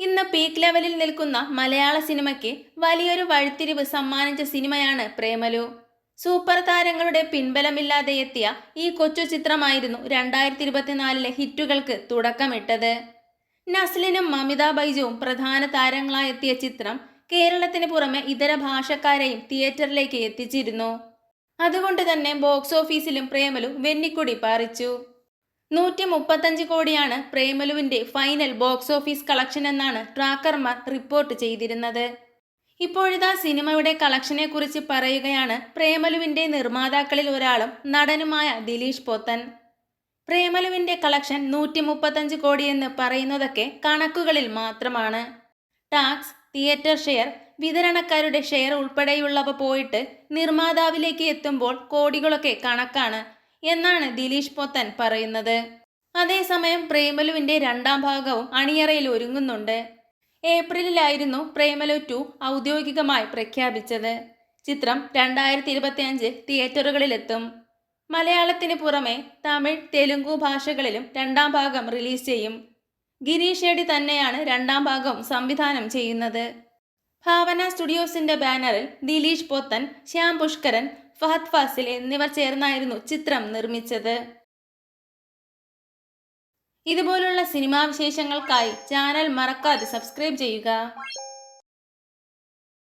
ഇന്ന് പീക്ക് ലെവലിൽ നിൽക്കുന്ന മലയാള സിനിമയ്ക്ക് വലിയൊരു വഴിത്തിരിവ് സമ്മാനിച്ച സിനിമയാണ് പ്രേമലു. സൂപ്പർ താരങ്ങളുടെ പിൻബലമില്ലാതെ എത്തിയ ഈ കൊച്ചു ചിത്രമായിരുന്നു രണ്ടായിരത്തി ഇരുപത്തിനാലിലെ ഹിറ്റുകൾക്ക് തുടക്കമിട്ടത്. നസ്ലിനും മമിത ബൈജുവും പ്രധാന താരങ്ങളായി എത്തിയ ചിത്രം കേരളത്തിന് പുറമെ ഇതര ഭാഷക്കാരെയും തിയേറ്ററിലേക്ക് എത്തിച്ചിരുന്നു. അതുകൊണ്ട് തന്നെ ബോക്സ് ഓഫീസിലും പ്രേമലു വെന്നിക്കൊടി പാറിച്ചു. നൂറ്റി മുപ്പത്തഞ്ച് കോടിയാണ് പ്രേമലുവിന്റെ ഫൈനൽ ബോക്സ് ഓഫീസ് കളക്ഷൻ എന്നാണ് ട്രാക്കർമാർ റിപ്പോർട്ട് ചെയ്തിരുന്നത്. ഇപ്പോഴിതാ സിനിമയുടെ കളക്ഷനെ കുറിച്ച് പറയുകയാണ് പ്രേമലുവിന്റെ നിർമ്മാതാക്കളിൽ ഒരാളും നടനുമായ ദിലീഷ് പോത്തൻ. പ്രേമലുവിന്റെ കളക്ഷൻ നൂറ്റി മുപ്പത്തഞ്ച് കോടി എന്ന് പറയുന്നതൊക്കെ കണക്കുകളിൽ മാത്രമാണ്. ടാക്സ് തിയേറ്റർ ഷെയർ വിതരണക്കാരുടെ ഷെയർ ഉൾപ്പെടെയുള്ളവ പോയിട്ട് നിർമ്മാതാവിലേക്ക് എത്തുമ്പോൾ കോടികളൊക്കെ കണക്കാണ്. എന്നാണ് ദിലീഷ് പോത്തൻ പറയുന്നത്. അതേസമയം പ്രേമലുവിന്റെ രണ്ടാം ഭാഗവും അണിയറയിൽ ഒരുങ്ങുന്നുണ്ട്. ഏപ്രിലിലായിരുന്നു പ്രേമലു ടു ഔദ്യോഗികമായി പ്രഖ്യാപിച്ചത്. ചിത്രം രണ്ടായിരത്തി ഇരുപത്തിയഞ്ച് തിയേറ്ററുകളിലെത്തും. മലയാളത്തിന് പുറമെ തമിഴ് തെലുങ്കു ഭാഷകളിലും രണ്ടാം ഭാഗം റിലീസ് ചെയ്യും. ഗിരീഷ് ഷെഡി തന്നെയാണ് രണ്ടാം ഭാഗം സംവിധാനം ചെയ്യുന്നത്. ഭാവന സ്റ്റുഡിയോസിന്റെ ബാനറിൽ ദിലീഷ് പോത്തൻ ശ്യാം പുഷ്കരൻ ഫഹദ് ഫാസിൽ എന്നിവർ ചേർന്നായിരുന്നു ചിത്രം നിർമ്മിച്ചത്. ഇതുപോലുള്ള സിനിമാ വിശേഷങ്ങൾക്കായി ചാനൽ മറക്കാതെ സബ്സ്ക്രൈബ് ചെയ്യുക.